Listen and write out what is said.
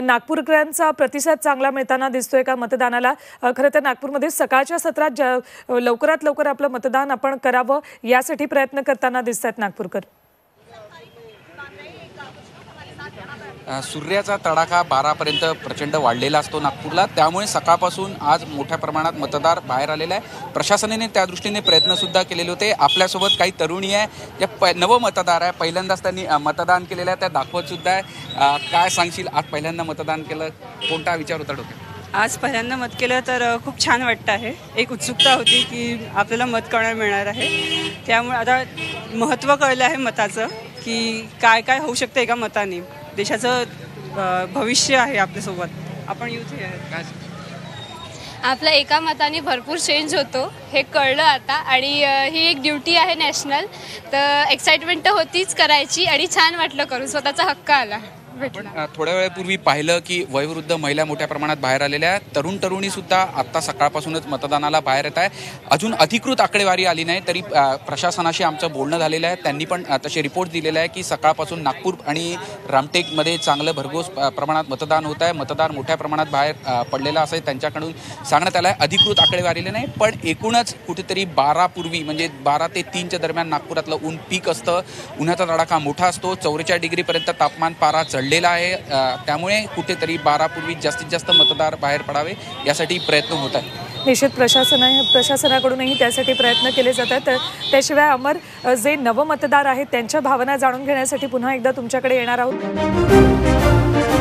नागपूरकरांचा प्रतिसाद चांगला मिळताना दिसतोय का मतदानाला? खरं तर नागपूरमध्ये सकाळच्या सत्रात ज लवकरात लवकर आपलं मतदान आपण करावं यासाठी प्रयत्न करताना दिसत आहेत नागपूरकर अ, सूर्याचा तडाखा बारापर्यंत प्रचंड वाढलेला असतो नागपूरला. त्यामुळे सकाळपासून आज मोठ्या प्रमाणात मतदार बाहेर आलेला आहे. प्रशासनाने त्या दृष्टीने प्रयत्नसुद्धा केलेले होते. आपल्यासोबत काही तरुणी आहे. ज्या प नव मतदार आहे. पहिल्यांदाच त्यांनी मतदान केलेलं आहे. त्या दाखवतसुद्धा आहे. काय सांगशील? आज पहिल्यांदा मतदान केलं. कोणता विचार होता डोक्यात? आज पहिल्यांदा मत केलं तर खूप छान वाटतं आहे. एक उत्सुकता होती की आपल्याला मत कळणार मिळणार आहे. त्यामुळे आता महत्त्व कळलं आहे मताचं की काय काय होऊ शकतं एका मताने. देशाचं भविष्य आहे आपल्यासोबत. आपण युथ हे काय? आपला एका मताने भरपूर चेंज होतो. हे कळलं आता. आणि अ, ही एक ड्युटी आहे नॅशनल तर एक्साइटमेंट तर होतीच करायची आणि छान वाटलं करून. स्वतःचा हक्क आला. पण थोड्या वेळापूर्वी पाहिलं की वयोवृद्ध महिला मोठ्या प्रमाणात बाहेर आलेल्या आहेत. तरुण तरुणी सुद्धा आत्ता सकाळपासूनच मतदानाला बाहेर येत आहे अजून अधिकृत आकडेवारी आली नाही तरी प्रशासनाशी आमचं बोलणं झालेलं आहे. त्यांनी पण तसे रिपोर्ट दिलेले आहे की सकाळपासून नागपूर आणि रामटेकमध्ये चांगलं भरघोस प्रमाणात मतदान होत आहे. मतदार मोठ्या प्रमाणात बाहेर पडलेलं असं त्यांच्याकडून सांगण्यात आलं आहे. अधिकृत आकडेवारी नाही पण एकूणच कुठेतरी बारा पूर्वी म्हणजे बारा ते तीनच्या दरम्यान नागपुरातलं ऊन पीक असतं. उन्हाचा तडाखा मोठा असतो. चौवेचाळीस डिग्रीपर्यंत तापमान पारा चढ चढलेला आहे. त्यामुळे कुठेतरी बारापूर्वी जास्तीत जास्त मतदार बाहेर पडावे यासाठी प्रयत्न होत आहे निश्चित प्रशासन प्रशासनाकडूनही त्यासाठी प्रयत्न केले जातात तर त्याशिवाय अमर जे नवमतदार आहेत त्यांच्या भावना जाणून घेण्यासाठी पुन्हा एकदा तुमच्याकडे येणार आहोत.